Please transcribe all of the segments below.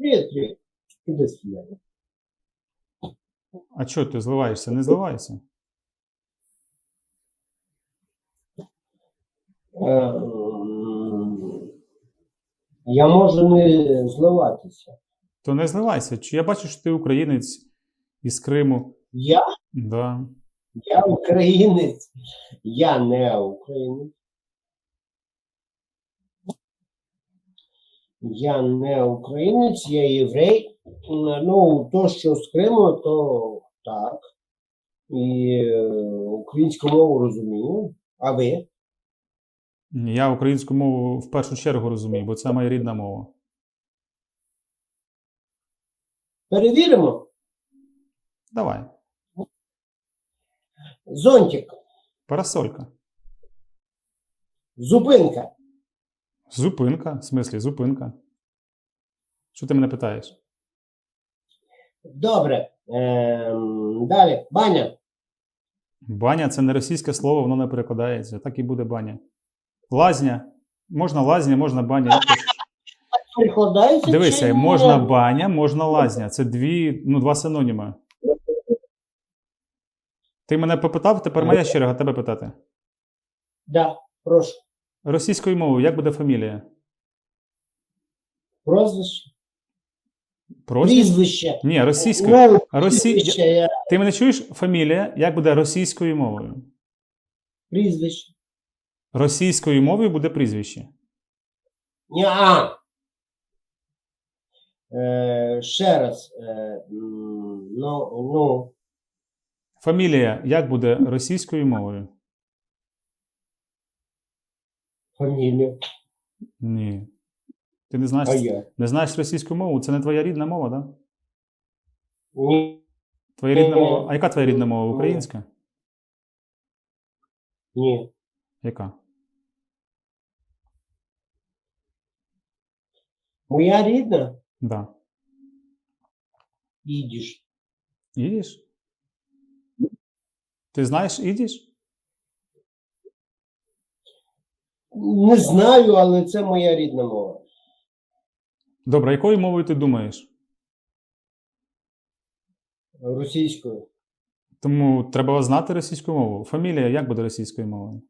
Привіт, привіт. Іди сюди. А чого ти зливаєшся? Не зливайся. Е, Я можу не зливатися. То не зливайся. Чи я бачу, що ти українець із Криму. Я, Да. я українець. Я не українець. Я не українець, я єврей. Ну, то, що з Криму, то так. І е, українську мову розумію. А ви? Я українську мову в першу чергу розумію, бо це моя рідна мова. Перевіримо. Давай. Зонтик. Парасолька. Зупинка. Зупинка. В смислі, зупинка. Що ти мене питаєш? Добре. Ем, далі. Баня. Баня це не російське слово, воно не перекладається. Так і буде баня. Лазня. Можна лазня, можна баня. Перекладається. Дивися, можна баня, можна лазня. Це дві, ну, два синоніми. Ти мене попитав, тепер моя черга тебе питати. Да, прошу. Російською мовою, як буде фамілія? Прозвище. Прізвище? Ні, російською. Ну, Росі... прізвище. я- Ти мене чуєш фамілія, як буде російською мовою? Прізвище. Російською мовою буде прізвище. Ні, а. Е, ще раз. Е, ну, ну, Фамілія як буде російською мовою? Фамілію. Ні. Ти не знаєш, А я. не знаєш російську мову? Це не твоя рідна мова, так? Да? Ні. Твоя рідна Е, мова. А яка твоя рідна мова? Українська? Ні. Яка? Моя рідна Да. їдеш. Ідиш? Ти знаєш ідиш? Не знаю, але це моя рідна мова. Добре, якою мовою ти думаєш? Російською. Тому треба знати російську мову. Фамілія як буде російською мовою?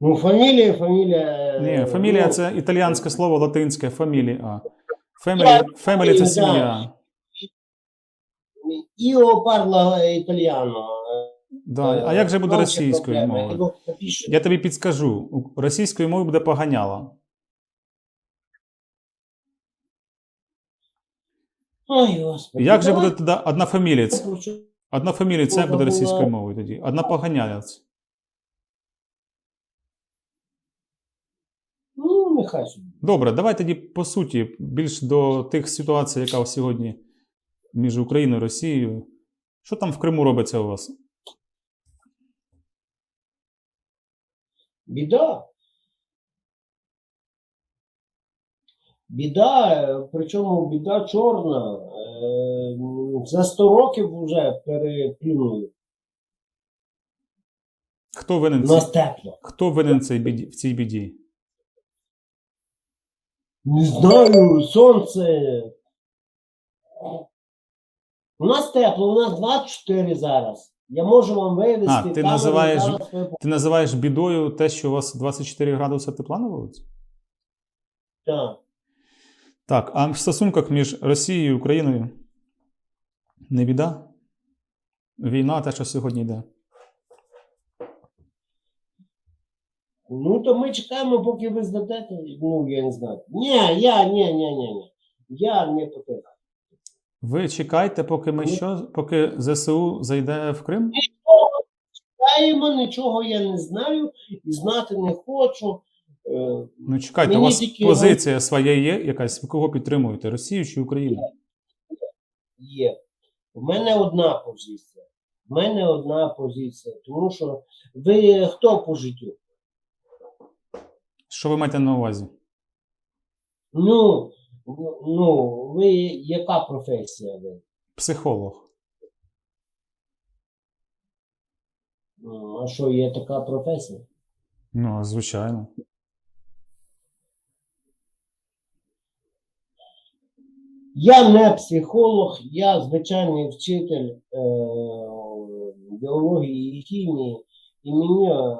Ну, фамілія, фамілія. Ні, фамілія ну, це італіянське слово латинське фамілія. Фемелі це сім'я. Іо парла італіано. Да. А як же буде російською мовою? Ну. Я тобі підскажу. Російською мовою буде поганяла. Ой, господи. Як же буде тоді однофамілець? покручу. Однофамілець як буде російською мовою тоді? Однопоганялець. Ну, нехай. Добре, давай тоді по суті, більш до тих ситуацій, яка сьогодні між Україною і Росією. Що там в Криму робиться у вас? Біда. Біда, е, причому біда чорна. Е, За 100 років вже переплюнули. Хто винен, У нас тепло. Хто винен в цій біді? В цій біді? Не знаю, сонце. У нас тепло, у нас 24 зараз. Я можу вам вивезти. А, ти камеру, називаєш- Ти називаєш бідою те, що у вас 24 градуси тепла на вулиці? Так. Так, а в стосунках між Росією і Україною не біда? Війна, те, що сьогодні йде. Ну, то ми чекаємо, поки ви здадете. Ну, я не знаю. Ні, я, ні, ні, ні, ні. Я не поки. Ви чекайте, поки ми що? Поки ЗСУ зайде в Крим? Чекаємо, нічого я не знаю і знати не хочу. Е, Ну чекайте, у вас тільки позиція своя є якась, ви кого підтримуєте? Росію чи Україну? Є. У мене одна позиція. У мене одна позиція. Тому що ви хто по життю? Що ви маєте на увазі? Ну, ну, ви яка професія ви? Психолог. А що є така професія? Ну, звичайно. Я не психолог, я звичайний вчитель е, біології і хімії, і мені, е,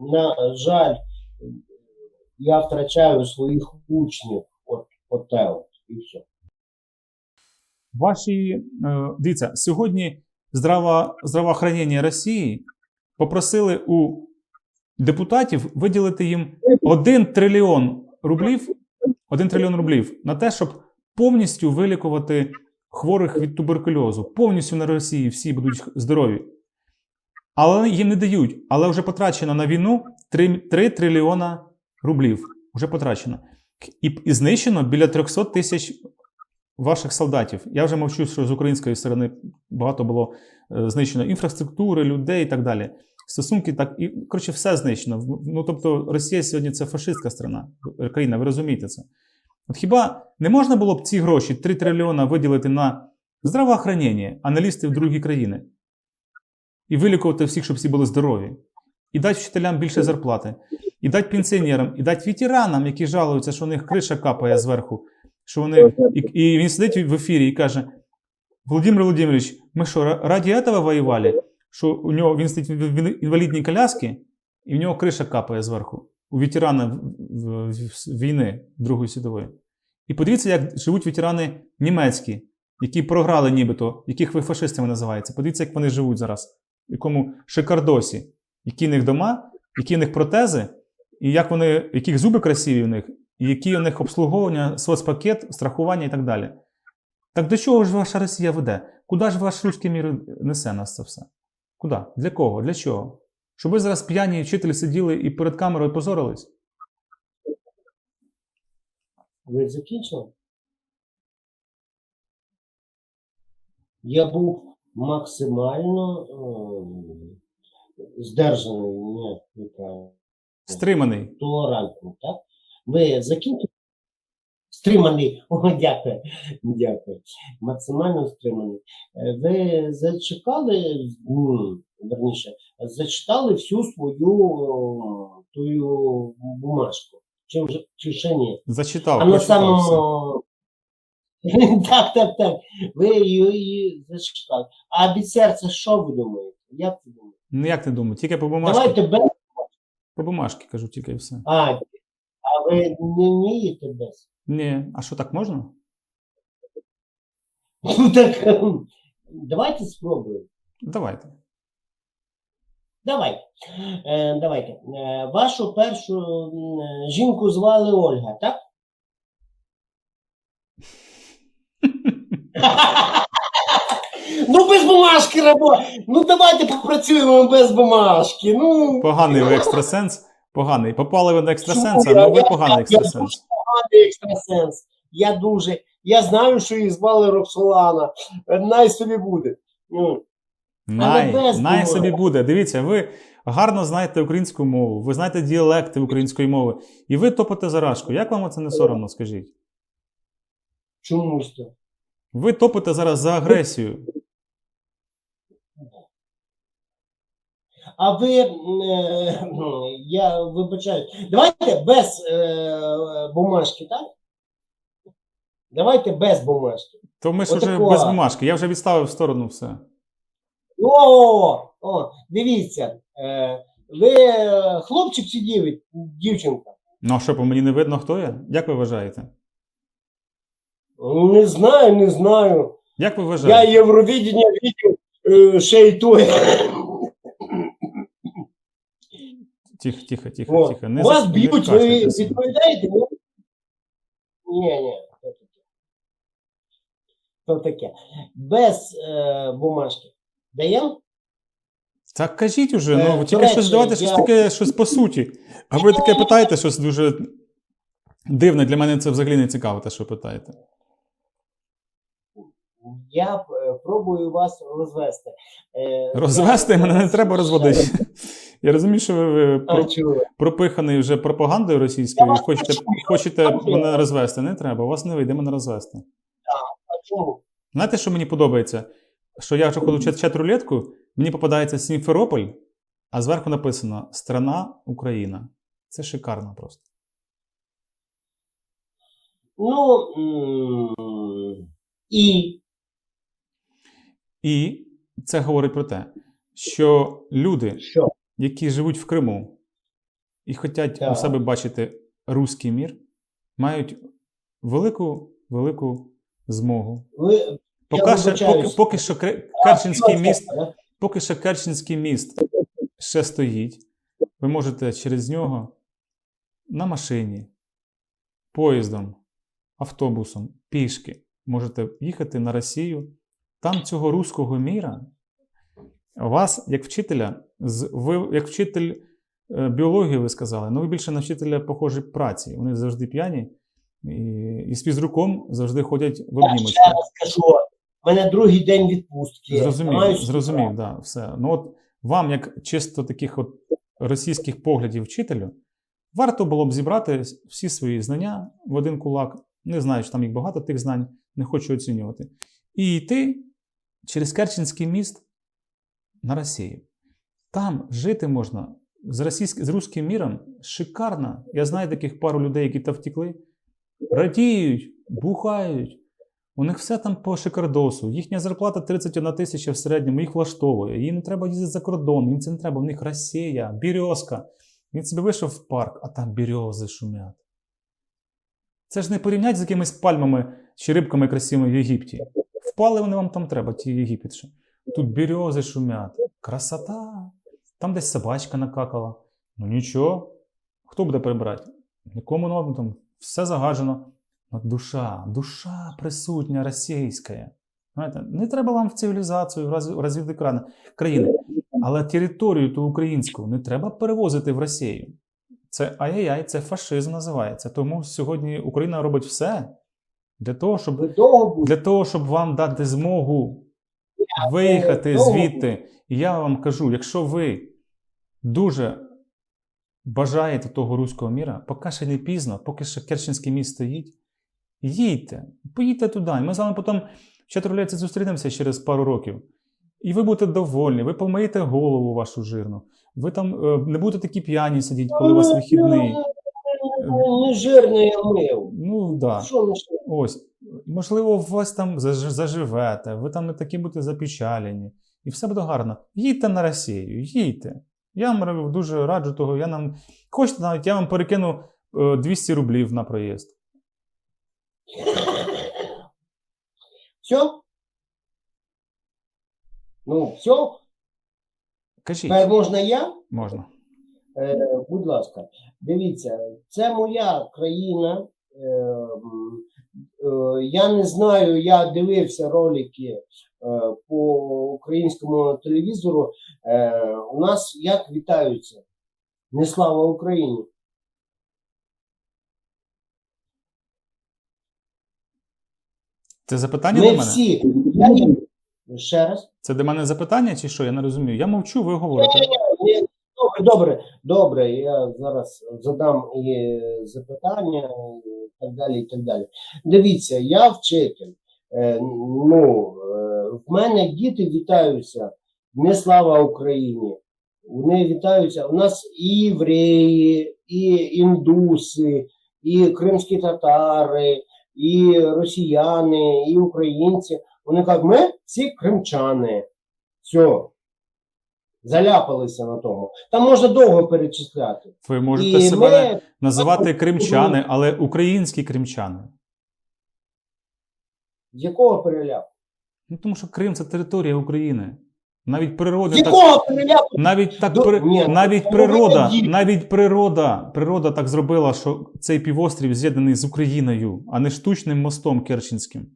на жаль, я втрачаю своїх учнів. От, от і все. Ваші, е, дивіться, сьогодні здрава, здравоохранення Росії попросили у депутатів виділити їм 1 трильйон рублів, 1 трильйон рублів на те, щоб повністю вилікувати хворих від туберкульозу. Повністю на Росії всі будуть здорові. Але їм не дають. Але вже потрачено на війну 3, 3 трильйона рублів. Вже потрачено. І, знищено біля 300 тисяч ваших солдатів. Я вже мовчу, що з української сторони багато було е, знищено інфраструктури, людей і так далі. Стосунки так і коротше, все знищено. Ну тобто, Росія сьогодні це фашистська страна, е, країна, ви розумієте це. От хіба не можна було б ці гроші, 3 трильйона, виділити на здравоохранення, аналістів другі країни і вилікувати всіх, щоб всі були здорові, і дати вчителям більше зарплати, і дати пенсіонерам, і дати ветеранам, які жалуються, що у них криша капає зверху, що вони. І, і він сидить в ефірі і каже: Володимир Володимирович, ми що, раді этого воювали? Що у нього він сидить в інвалідній коляскі, і в нього криша капає зверху. У ветерана війни Другої світової. І подивіться, як живуть ветерани німецькі, які програли нібито, яких ви фашистами називаєте. Подивіться, як вони живуть зараз, в якому шикардосі, які в них дома, які в них протези, і як вони, яких зуби красиві в них, і які у них обслуговування, соцпакет, страхування і так далі. Так до чого ж ваша Росія веде? Куди ж ваш руський мір несе нас це все? Куди? Для кого? Для чого? Щоб ви зараз п'яні вчителі сиділи і перед камерою позорились? Ви закінчили? Я був максимально е, здержаний, ні, неправильно. Стриманий. толерантний, так? Ви закінчили? Стриманий. О, дякую. Дякую. Максимально стриманий. Е, Ви зачекали, верніше, зачитали всю свою тую бумажку. Чи, вже, чи ще ні? Зачитав. А на самому. Так, так, так. Ви її, її зачитали. А від серця що ви думаєте? Як ви думаєте? Ну як ти думаєш? Тільки по бумажці. Давайте без. По бумажці кажу, тільки і все. А, а ви не вмієте без? Ні, а що так можна? Ну так давайте спробуємо. Давайте. Давайте. Е, давайте. Е, вашу першу е, жінку звали Ольга, так? Ну, без бумажки робота. Ну, давайте попрацюємо без бумажки. Ну, Поганий ви екстрасенс. Поганий. Попали ви на екстрасенса, але ви Я- поганий я- екстрасенс. поганий екстрасенс. Я дуже. Я знаю, що її звали Роксолана. Най собі буде. Ну, Най, без най собі буде. Дивіться, ви гарно знаєте українську мову, ви знаєте діалекти української мови, і ви топите за рашку. Як вам це не соромно, скажіть? чомусь то. Ви топите зараз за агресію. А ви, е, я вибачаю, давайте без е, бумажки, так? Давайте без бумажки. То ми ж вже Отакого. без бумажки. Я вже відставив в сторону все. О, о, дивіться, е, ви хлопчик чи діві- дівчинка? Ну а що, по мені не видно, хто я? Як ви вважаєте? Не знаю, не знаю. Як ви вважаєте? Євровидіння видів е, ще й той. Тихо, тихо, тихо, О, тихо. Не Вас б'ють, ви відповідаєте? Ні, ні, то таке. То таке. Без е, бумажки. Даємо? Так кажіть уже, Е, ну до тільки речі, щось давайте щось я- таке, щось по суті. А ви таке питаєте, щось дуже дивне. Для мене це взагалі не цікаво, те, що питаєте. Я е, пробую вас розвести. Е, Розвести мене не треба розводити. Я розумію, що ви, пропиханий вже пропагандою російською, хочете, хочете мене розвести. Не треба, у вас не вийде мене розвести. А чому? Знаєте, що мені подобається? Що я вже ходжу чат рулетку, мені попадається Сімферополь, а зверху написано Страна Україна. Це шикарно просто. Ну і І це говорить про те, що люди, що? які живуть в Криму і хочуть у себе бачити руський мір, мають велику велику змогу. Ви Поки, що, вибачаюсь. поки, поки що Керченський міст, поки що Керченський міст ще стоїть, ви можете через нього на машині, поїздом, автобусом, пішки можете їхати на Росію. Там цього руського міра вас, як вчителя, з- ви як вчитель е, біології, ви сказали, ну ви більше на вчителя похожі праці. Вони завжди п'яні і, і з фізруком завжди ходять в Я обнімочку. раз скажу, в мене другий день відпустки. Зрозумів, зрозумів, да, все. Ну от вам, як чисто таких от російських поглядів вчителю, варто було б зібрати всі свої знання в один кулак. Не знаю, чи там їх багато тих знань, не хочу оцінювати. І йти через Керченський міст на Росію. Там жити можна з, російськ... з руським міром шикарно. Я знаю таких пару людей, які там втекли. Радіють, бухають. У них все там по шикардосу. Їхня зарплата 31 тисяча в середньому, їх влаштовує. Їм не треба їздити за кордон, їм це не треба. У них Росія, Бірьозка. Він собі вийшов в парк, а там бірьози шумять. Це ж не порівнять з якимись пальмами чи рибками красивими в Єгипті. Впали вони вам там треба, ті єгипетші. Тут бірьози шумять. Красота. Там десь собачка накакала. Ну нічого. Хто буде перебирати? Нікому ну, там все загаджено. Но душа, душа присутня російська. Знаєте, не треба вам в цивілізацію, в роз- в розвиток крани- країни. Але територію ту українську не треба перевозити в Росію. Це ай-яй-яй, це фашизм називається. Тому сьогодні Україна робить все для того, щоб для того, щоб вам дати змогу виїхати звідти. І я вам кажу, якщо ви дуже бажаєте того руського міра, поки ще не пізно, поки ще Керченський міст стоїть, їдьте, поїдьте туди. І ми з вами потім в чатрулеці зустрінемося через пару років. І ви будете довольні, ви помиєте голову вашу жирну. Ви там е, не будете такі п'яні сидіти, коли у вас вихідний. Ну, Не жирний я мив. Ну так. Да. Що не жирний? Ось, можливо, у вас там заживете, ви там не такі будете запечалені, і все буде гарно. Їдьте на Росію, їдьте. Я вам дуже раджу того. Я нам хочете навіть я вам перекину е, 200 рублів на проїзд. Все? Ну, все? Кажіть, Тепер можна я? можна. Е, будь ласка, дивіться, це моя країна. Е, е, я не знаю, я дивився ролики е, по українському телевізору. Е, у нас як вітаються? Не слава Україні! Це запитання Ми до мене? всі. Я Ще раз. Це до мене запитання чи що? Я не розумію. Я мовчу, ви говорите. Добре, добре, добре. Я зараз задам і запитання, і так далі. і так далі. Дивіться, я вчитель. Е, ну, е, в мене діти вітаються. Не слава Україні. Вони вітаються. У нас і євреї, і індуси, і кримські татари, і росіяни, і українці. Вони кажуть, ми всі кримчани. Все. Заляпалися на тому. Там можна довго перечисляти. Ви можете І себе ми, називати кримчани, але українські кримчани. з якого переляпу? Ну тому що Крим це територія України. Навіть природа так переляпу? Навіть так До- при... ні, навіть ну, природа, навіть природа, природа так зробила, що цей півострів з'єднаний з Україною, а не штучним мостом Керченським.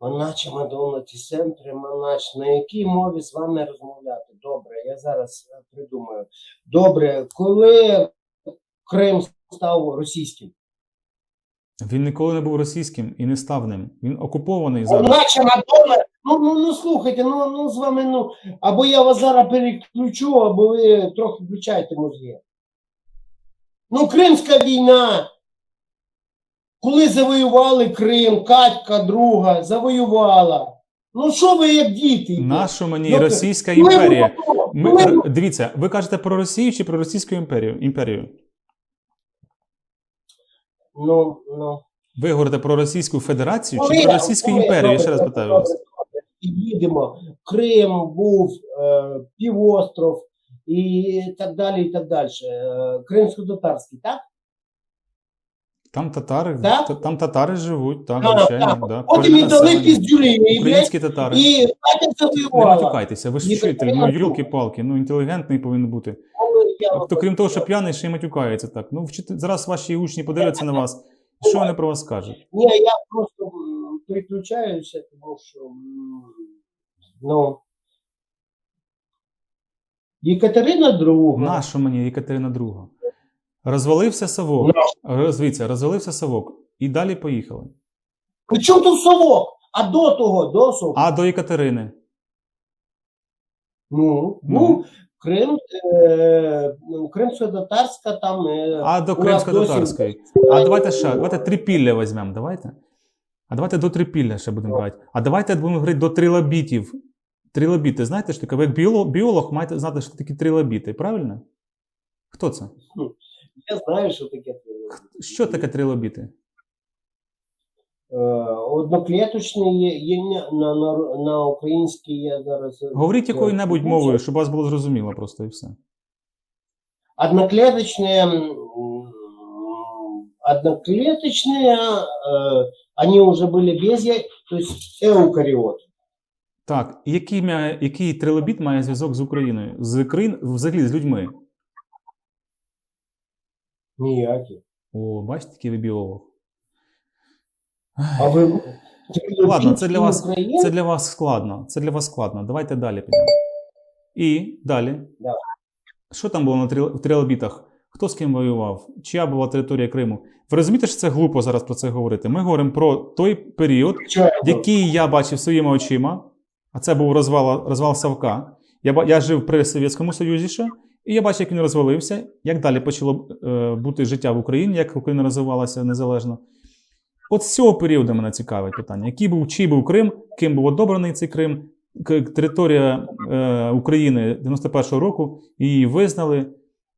Маначе Мадонна ті центри, Манач, на якій мові з вами розмовляти? Добре, я зараз е, придумаю. Добре, коли Крим став російським? Він ніколи не був російським і не став ним. Він окупований зараз. Маначе Мадонна, ну, ну, ну слухайте, ну, ну з вами, ну, або я вас зараз переключу, або ви трохи включайте мозги. Ну, Кримська війна. Коли завоювали Крим, Катька друга завоювала. Ну що ви як діти? Нашу мені Добре. Російська імперія. було? Ми, дивіться, ви кажете про Росію чи про Російську імперію? імперію? Ну, ну. Ви говорите про Російську Федерацію чи Коли- про Російську коли- імперію? Я ще раз питаю добре, вас. Їдемо. Крим був, е, півостров і так далі, і так далі. Е, Кримсько-татарський, так? Там татари, Так? та- там татари живуть, так, звичайно. так. Да. Потім і дали піздюлі, Українські татари. і Не матюкайтеся, ви ж ну юлки-палки, ну інтелігентний повинен бути. Хто крім того, що п'яний, ще й матюкається так. Ну, вчитель, зараз ваші учні подивляться на вас. Що вони про вас скажуть? Ні, я просто переключаюся, тому що ну, Єкатерина друга. Нащо мені Екатерина II? Розвалився совок. Розвіться, розвалився совок. І далі поїхали. При чому тут совок? А до того, до совка. А до Екатерини. Ну, Ну. ну, Крим, е, ну, кримсько-татарська там. Е, А до у нас Кримсько-татарської. А давайте ще, давайте трипілля візьмемо, давайте. А давайте до трипілля ще будемо брати. А давайте будемо говорити до трилобітів. Трилобіти, знаєте що таке? Ви як біолог, біолог маєте знати, що такі трилобіти, правильно? Хто це? Я знаю, що таке. Що таке трилобіти? Е, одноклеточний є, є на, на, на, на українській я зараз. Говоріть е, якою-небудь ну, мовою, щоб вас було зрозуміло просто і все. Одноклеточные, м, одноклеточные, э, они уже были без яиц, то есть эукариот. Так, і який, має, який трилобіт має зв'язок з Україною? З країн, взагалі з людьми? Ніякі. О, бачите, який ви біолог. А ви Ладно, це для вас- Це для вас складно. Це для вас складно. Давайте далі підемо. І далі. Давай. Що там було на трил- трилобітах? Хто з ким воював? Чия була територія Криму? Ви розумієте, що це глупо зараз про це говорити? Ми говоримо про той період, який я бачив своїми очима, а це був розвал, розвал Савка. Я, я жив при Совєтському Союзі ще, і я бачив, як він розвалився, як далі почало е, бути життя в Україні, як Україна розвивалася незалежно. От з цього періоду мене цікавить питання: який був, чий був Крим, ким був одобраний цей Крим, територія е, України 91-го року, її визнали,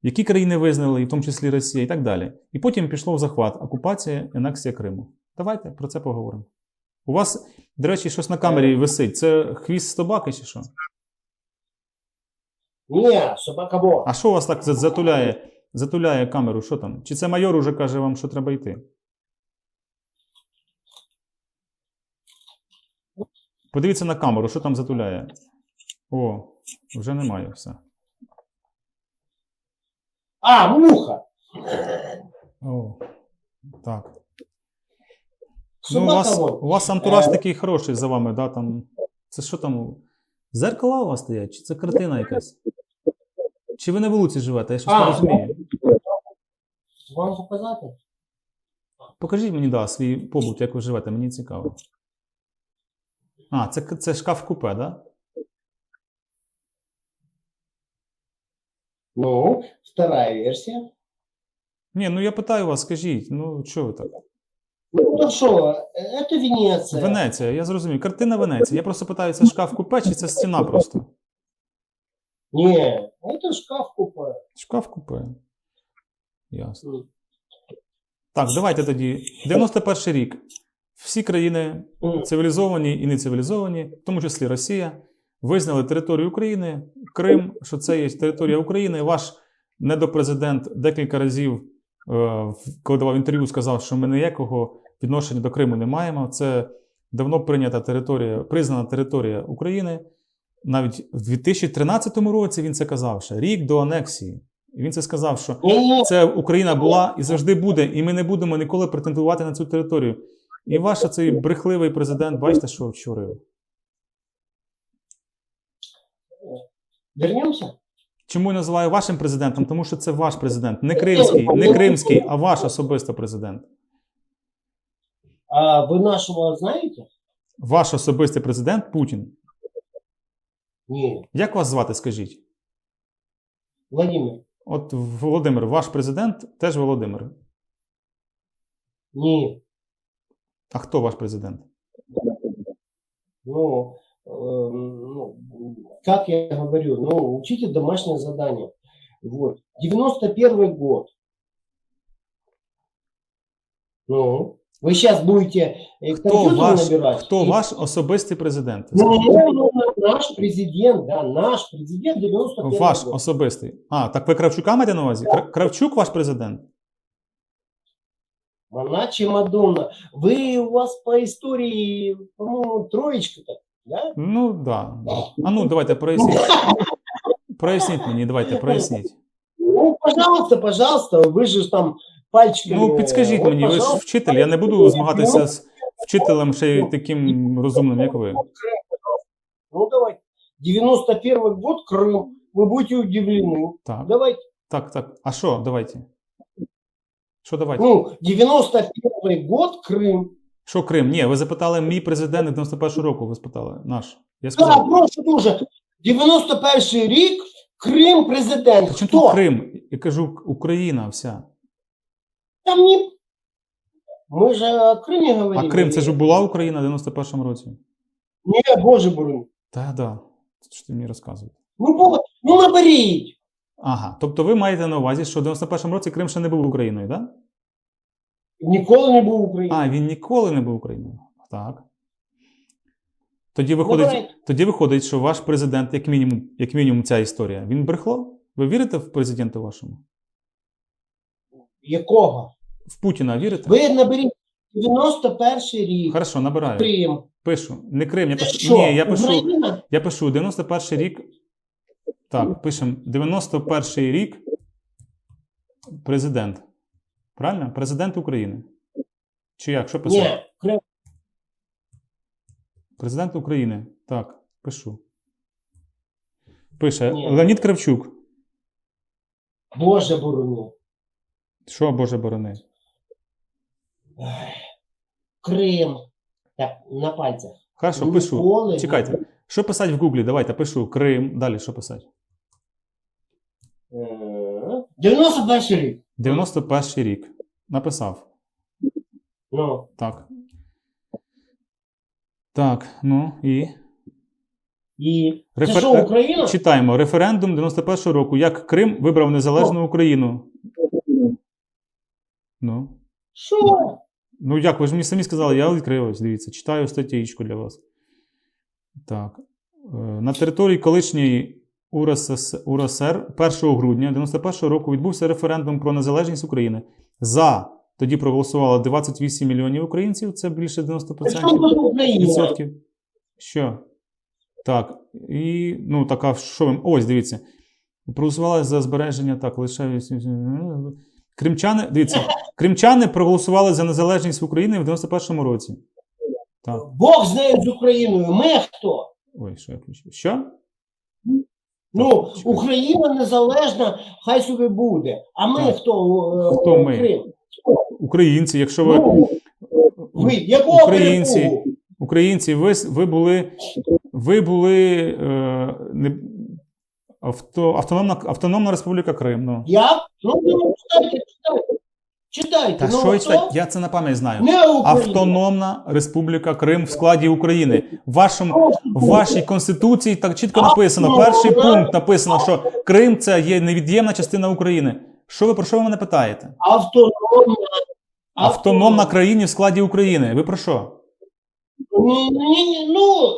які країни визнали, і в тому числі Росія, і так далі. І потім пішло в захват, окупація, анексія Криму. Давайте про це поговоримо. У вас, до речі, щось на камері висить. Це хвіст собаки чи що? Ні, собака бо. А що у вас так за- затуляє, затуляє камеру? Що там? Чи це майор уже каже вам, що треба йти? Подивіться на камеру, що там затуляє. О, вже немає все. А, муха. О, так. Ну, у, Собака вас, вон. у вас антураж Е. такий хороший за вами, да? Там, це що там? Зеркала у вас стоять? Чи це картина якась? Чи ви на вулиці живете? Я щось не розумію. Вам показати? Покажіть мені, да, свій побут, як ви живете, мені цікаво. А, це, це шкаф купе, да? Ну, вторая версия. Ні, ну я питаю вас, скажіть, ну що ви так? Ну, ну что, это Венеция. Венеція, я зрозумів. Картина Венеція. Я просто питаю, це шкаф купе чи це стіна просто? Не, это шкаф купе. Шкаф купе. Ясно. Так, давайте тоді. 91 рік. Всі країни цивілізовані і нецивілізовані, в тому числі Росія, визнали територію України, Крим, що це є територія України. Ваш недопрезидент декілька разів, е, коли давав інтерв'ю, сказав, що ми ніякого відношення до Криму не маємо. Це давно прийнята територія, признана територія України. Навіть в 2013 році він це казав ще рік до анексії. І він це сказав, що це Україна була і завжди буде, і ми не будемо ніколи претендувати на цю територію. І ваш цей брехливий президент, бачите, що вчорив. вернемся? Чому я називаю вашим президентом? Тому що це ваш президент, не кримський, не кримський, а ваш особисто президент. А вы нашего знаете? Ваш особистий президент Путін. Не, Як вас звати, скажіть? Владимир. От Володимир, ваш президент теж Володимир. Не, А хто ваш президент? ну, как я говорю, ну, учите домашнее задание. Вот. 91 год. Ну, Вы сейчас будете э, к Хто компьютеру ваш, набирать? хто И- ваш особистий президент? Ну, ну, наш президент, да, наш президент 91 Ваш год. особистий. А, так ви Кравчука маєте на увазі? Кра- Кравчук ваш президент? Моначи Мадонна. Вы у вас по истории, по-моему, троечка-то, да? Ну, да. А ну, давайте проясніть. Проясніть мені, давайте, проясніть. Ну, пожалуйста, пожалуйста, вы же там пальчиками... Ну, підскажіть вот, мені, ви ж пожалуйста. вчитель, я не буду змагатися з вчителем ще й таким розумним, як ви. Ну, давайте. 91 год, Крым. Вы будете удивлены. Так, Давайте. так, так. А що, давайте? Що давайте? Ну, 91 год, Крым. Що Крим? Ні, ви запитали мій президент 91-го року, ви спитали. Наш. Я сказав. прошу дуже. 91 рік, Крим президент. Чому Хто? тут Крим? Я кажу, Україна вся. Там не... Мы же о Крыме говорим. А Крим це ж була Україна в 91-му році? Не, боже мой. Та да. Що ти мені розказуєш? Ну, бо- ну наберіть. Ага. Тобто ви маєте на увазі, що в 91-му році Крим ще не був Україною, так? Да? Ніколи не був в Україні. А, він ніколи не був Україною. Так. Тоді Ну, виходить, давайте. тоді виходить, що ваш президент, як мінімум, як мінімум, ця історія, він брехло? Ви вірите в президента вашому? Якого? В Путіна вірите? Ви наберіть 91-й рік. Хорошо, набираю. Крим. Пишу. Не Крим, я Це пишу. що, Ні, я пишу. Україна? Я пишу 91 рік. Так, пишемо 91 рік. Президент. Правильно? Президент України. Чи як? Що писати? Ні. Президент України. Так, пишу. Пише Ні. Леонід Кравчук. Боже борони. Що, Боже борони? Крим. Так, на пальцях. Хорошо, пишу. Ніколи Чекайте. Що писати в Гуглі? Давайте пишу Крим. Далі що писати? Е, 91 рік. 91 рік. Написав. Ну, Так. Так, ну і. і це що, Україна? Читаємо. Референдум 91-го року. Як Крим вибрав незалежну Україну. Ну. Що? Ну як, ви ж мені самі сказали, я відкрив ось, дивіться, читаю статтєчку для вас. Так. Е, На території колишньої УРСР 1 грудня 91 року відбувся референдум про незалежність України. За тоді проголосувало 28 мільйонів українців, це більше 90%. Це що відсотків. Що? Так. І, ну, така, що ви. Ось, дивіться. Проголосували за збереження, так, лише. Кримчани, дивіться, кримчани проголосували за незалежність України в 91-му році. Так. Бог знає з Україною. Ми хто? Ой, що я включив? Що? Ну, Україна незалежна, хай собі буде. А ми Так. хто? е, Хто ми? Крим? Українці, якщо ви. Ну, ви якого Українці. Українці, ви, ви були. Ви були. Е, не, авто, автономна, автономна Республіка Крим. Ну. Як? Ну, ну, читайте, читайте. Читайте. Та ну, що що? читаю? Я це на пам'ять знаю. Не Автономна Республіка Крим в складі України. В, вашому, в вашій конституції так чітко написано. Перший пункт написано, що Крим це є невід'ємна частина України. Що ви про що ви мене питаєте? Автономна. Автономна країна в складі України. Ви про що? Ні, ні, ні, ну,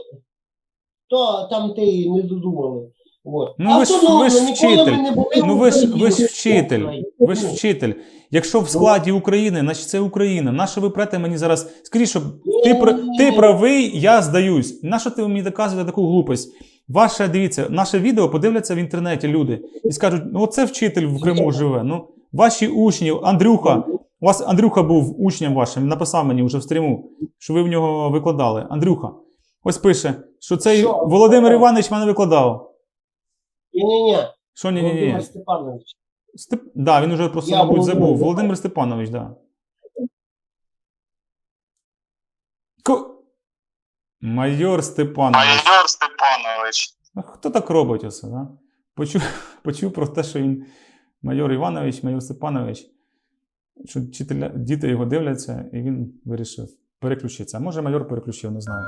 то там ти не додумали. От. Ну, ви ж- ви ж вчитель. ми не були Ну ви ж ви ж вчитель. Ви ж вчитель. Якщо в складі України, значить це Україна. Нащо ви прете мені зараз? Що ти, ти правий, я здаюсь. Нащо ти мені доказуєте таку глупость? Ваше, дивіться, наше відео подивляться в інтернеті люди і скажуть: ну оце вчитель в Криму живе. Ну, ваші учні, Андрюха, у вас Андрюха був учнем вашим, написав мені вже в стріму, що ви в нього викладали. Андрюха, ось пише, що цей Що? Володимир Іванович мене викладав. Ні-ні-ні. Що ні, ні, ні. Володимир Степанович. Степ... Да, він уже просто, Я мабуть, Володимир. забув. Володимир Степанович, да. Ко... Майор Степанович. Майор Степанович. А Хто так робить оце, да? Почув, почув про те, що він майор Іванович, майор Степанович, що вчителя, діти його дивляться, і він вирішив переключитися. А може майор переключив, не знаю.